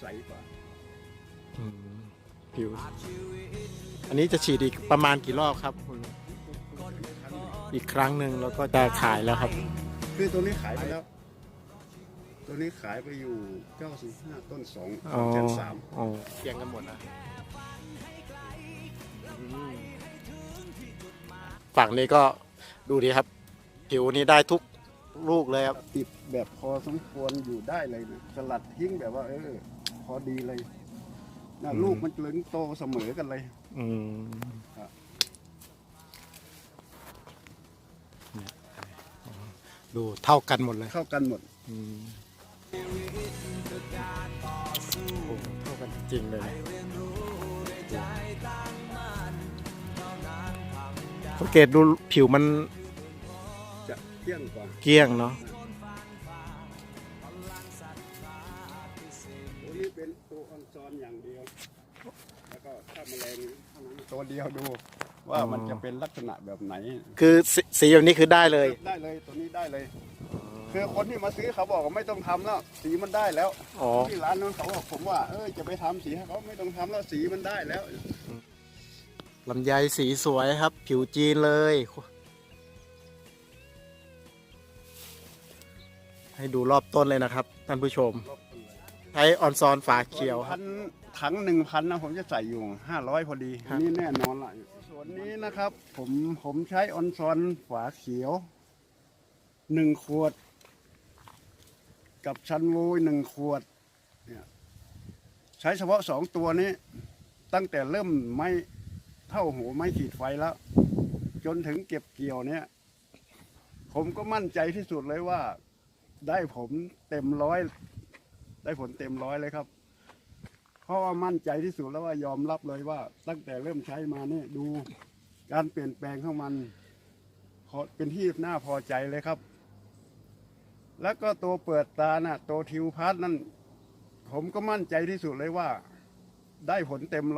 ใสกว่า อืมผิว อันนี้จะฉีดอีกประมาณกี่รอบครับคุณลุงอีกครั้งหนึ่งแล้วก็จะขายแล้วครับ คือตัวนี้ขายไปแล้ว ตัวนี้ขายไปอยู่ 95 ต้นสองอ๋อแสนสามอ๋อเคียงกันหมดนะอืมฝั่งนี้ก็ดูดีครับ ผิวนี้ได้ทุก ลูกเลยครับ ติดแบบพอสมควรอยู่ได้เลยนะสลัดทิ้งแบบว่า เออ พอดีเลยนะอืม ลูกมันเหลืองโตเสมอกันเลย อืมครับ เนี่ยดูเท่ากันหมดเลยเข้ากันหมด อืมโอ้โหเท่ากันจริงเลยนะสังเกตดูผิวมันจะ เที่ยงกว่าเกลี้ยงเนาะตัวนี้เป็นตัวออนซอนอย่างเดียว แล้วก็ถ้าแมลงเท่านั้นตัวเดียวดู ว่ามันจะเป็นลักษณะแบบไหน คือสสีแบบนี้คือได้เลย ได้เลยตัวนี้ได้เลย คือคนที่มาซื้อเขาบอกว่าไม่ต้องทำแล้วสีมันได้แล้วอ๋อ ที่ร้านนั้นเขาบอกผมว่าเออจะไปทำสีให้เขาไม่ต้องทำแล้วสีมันได้แล้ว ลำไยสีสวยครับ ผิวจีนเลย ให้ดูรอบต้นเลยนะครับ ท่านผู้ชม ใช้ออนซอนฝาเขียวคพัรับ นถังหนึ่งพันนะผมจะใส่อยู่ห้าร้อยพอดีครับ นี่แน่นอนละส่วนนี้นะครับ ผมผมใช้ออนซอนฝาเขียวหนึ่งขวด กับชันโวยหนึ่งขวดเนี่ยใช้เฉพาะสองตัวนี้ ตั้งแต่เริ่มไม่เท่าหัวไม่ขีดไฟแล้ว จนถึงเก็บเกี่ยวเนี่ย ผมก็มั่นใจที่สุดเลยว่า ได้ผมเต็มร้อย ได้ผลเต็มร้อยเลยครับ เพราะว่ามั่นใจที่สุดแล้วว่ายอมรับเลยว่า ตั้งแต่เริ่มใช้มาเนี่ยดูการเปลี่ยนแปลงของมันขอเป็นที่น่าพอใจเลยครับ แล้วก็ตัวเปิดตาน่ะตัวทิวพัทนั่น ผมก็มั่นใจที่สุดเลยว่า ได้ผลเต็มร้อย